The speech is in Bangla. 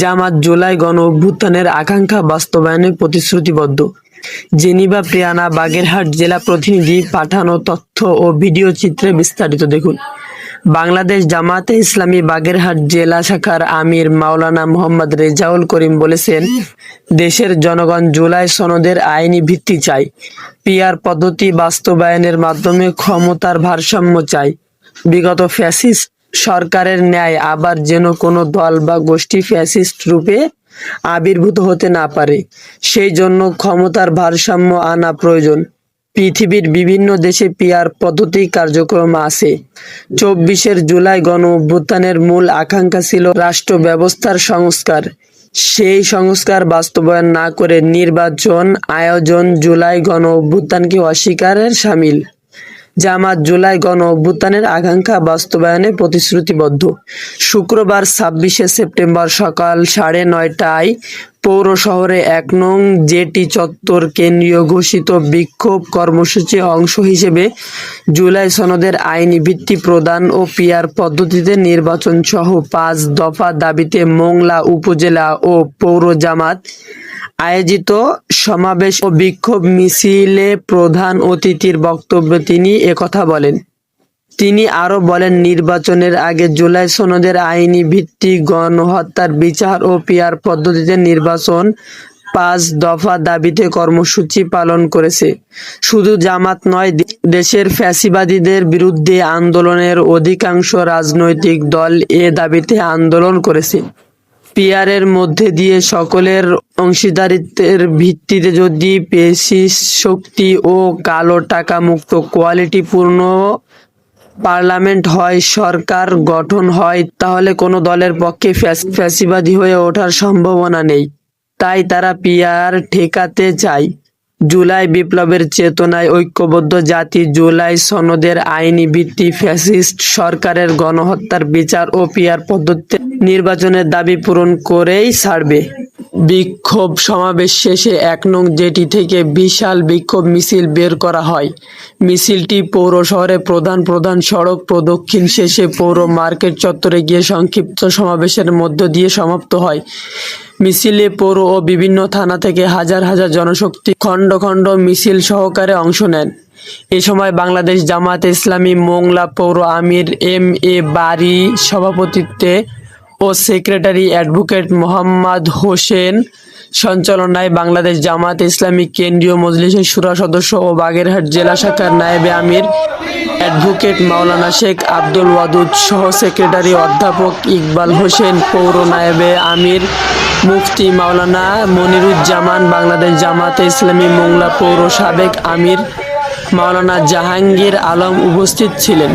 জামাত জুলাই গণ অভ্যুত্থানের আকাঙ্ক্ষা বাস্তবায়নে প্রতিশ্রুতিবদ্ধ। জেনিভা, প্রিয়ানা, বাগেরহাট জেলা প্রতিনিধি পাঠানো তথ্য ও ভিডিও চিত্রে বিস্তারিত দেখুন। বাংলাদেশ জামাতে ইসলামী বাগেরহাট জেলা শাখার আমির মাওলানা মোহাম্মদ রেজাউল করিম বলেছেন, দেশের জনগণ জুলাই সনদের আইনি ভিত্তি চাই পিয়ার পদ্ধতি বাস্তবায়নের মাধ্যমে ক্ষমতার ভারসাম্য চাই বিগত ফ্যাসিস্ট সরকারের ন্যায় আবার যেন কোনো দল বা গোষ্ঠী ফ্যাসিস্ট রূপে আবির্ভূত হতে না পারে, সেই জন্য ক্ষমতার ভারসাম্য আনা প্রয়োজন। পৃথিবীর বিভিন্ন দেশে পিয়ার পদ্ধতি কার্যক্রম আছে। চব্বিশের জুলাই গণ অভ্যুত্থানের মূল আকাঙ্ক্ষা ছিল রাষ্ট্র ব্যবস্থার সংস্কার। সেই সংস্কার বাস্তবায়ন না করে নির্বাচন, আয়োজন, জুলাই গণ অভ্যুত্থানকে অস্বীকারের সামিল। জামাত জুলাই গণ অভ্যুত্থানের আকাঙ্ক্ষা বাস্তবায়নে প্রতিশ্রুতিবদ্ধ। শুক্রবার ছাব্বিশে সেপ্টেম্বর সকাল সাড়ে নয়টায় পৌর শহরে এক নং জেটি চত্বর কেন্দ্রীয় ঘোষিত বিক্ষোভ কর্মসূচি অংশ হিসেবে জুলাই সনদের আইনি ভিত্তি প্রদান ও পিয়ার পদ্ধতিতে নির্বাচন সহ পাঁচ দফা দাবিতে মোংলা উপজেলা ও পৌর জামাত আয়োজিত সমাবেশ ও বিক্ষোভ মিছিলে প্রধান অতিথির বক্তব্যে তিনি একথা বলেন। তিনি আরও বলেন, নির্বাচনের আগে জুলাই সনদের আইনি ভিত্তি, গণহত্যার বিচার ও পিয়ার পদ্ধতিতে নির্বাচন পাঁচ দফা দাবিতে কর্মসূচি পালন করেছে। শুধু জামাত নয়, দেশের ফ্যাসিবাদীদের বিরুদ্ধে আন্দোলনের অধিকাংশ রাজনৈতিক দল এ দাবিতে আন্দোলন করেছে। পিয়ারের মধ্যে দিয়ে সকলের অংশীদারিত্বের ভিত্তিতে যদি পেশি শক্তি ও কালো টাকা মুক্ত কোয়ালিটিপূর্ণ পার্লামেন্ট হয়, সরকার গঠন হয়, তাহলে কোনো দলের পক্ষে ফ্যাস- ফ্যাসিবাদী হয়ে ওঠার সম্ভাবনা নেই। তাই তারা পিয়ার ঠেকাতে চায়। জুলাই বিপ্লবের চেতনায় ঐক্যবদ্ধ জাতি জুলাই সনদের আইনি ভিত্তি ফ্যাসিস্ট সরকারের গণহত্যার বিচার ও পিয়ার পদ্ধতিতে নির্বাচনের দাবি পূরণ করেই ছাড়বে বিক্ষোভ সমাবেশ শেষে এক নং জেটি থেকে বিশাল বিক্ষোভ মিছিল বের করা হয়। মিছিলটি পৌর শহরে প্রধান প্রধান সড়ক প্রদক্ষিণ শেষে পৌর মার্কেট চত্বরে গিয়ে সংক্ষিপ্ত সমাবেশের মধ্য দিয়ে সমাপ্ত হয়। মিছিলে পৌর ও বিভিন্ন থানা থেকে হাজার হাজার জনশক্তি খণ্ড খণ্ড মিছিল সহকারে অংশ নেন। এ সময় বাংলাদেশ জামাত ইসলামী মোংলা পৌর আমির এম এ বারি সভাপতিত্বে ও সেক্রেটারি অ্যাডভোকেট মোহাম্মদ হোসেন সঞ্চালনায় বাংলাদেশ জামাত ইসলামী কেন্দ্রীয় মজলিসের সুরা সদস্য ও বাগেরহাট জেলা শাখার নায়েবে আমির, অ্যাডভোকেট মাওলানা শেখ আব্দুল ওয়াদুদ সহ সেক্রেটারি অধ্যাপক ইকবাল হোসেন, পৌর নায়েবে আমির, মুফতি মাওলানা মনিরুজ্জামান, বাংলাদেশ জামাতে ইসলামী মোংলা পৌর সাবেক আমির মাওলানা জাহাঙ্গীর আলম উপস্থিত ছিলেন।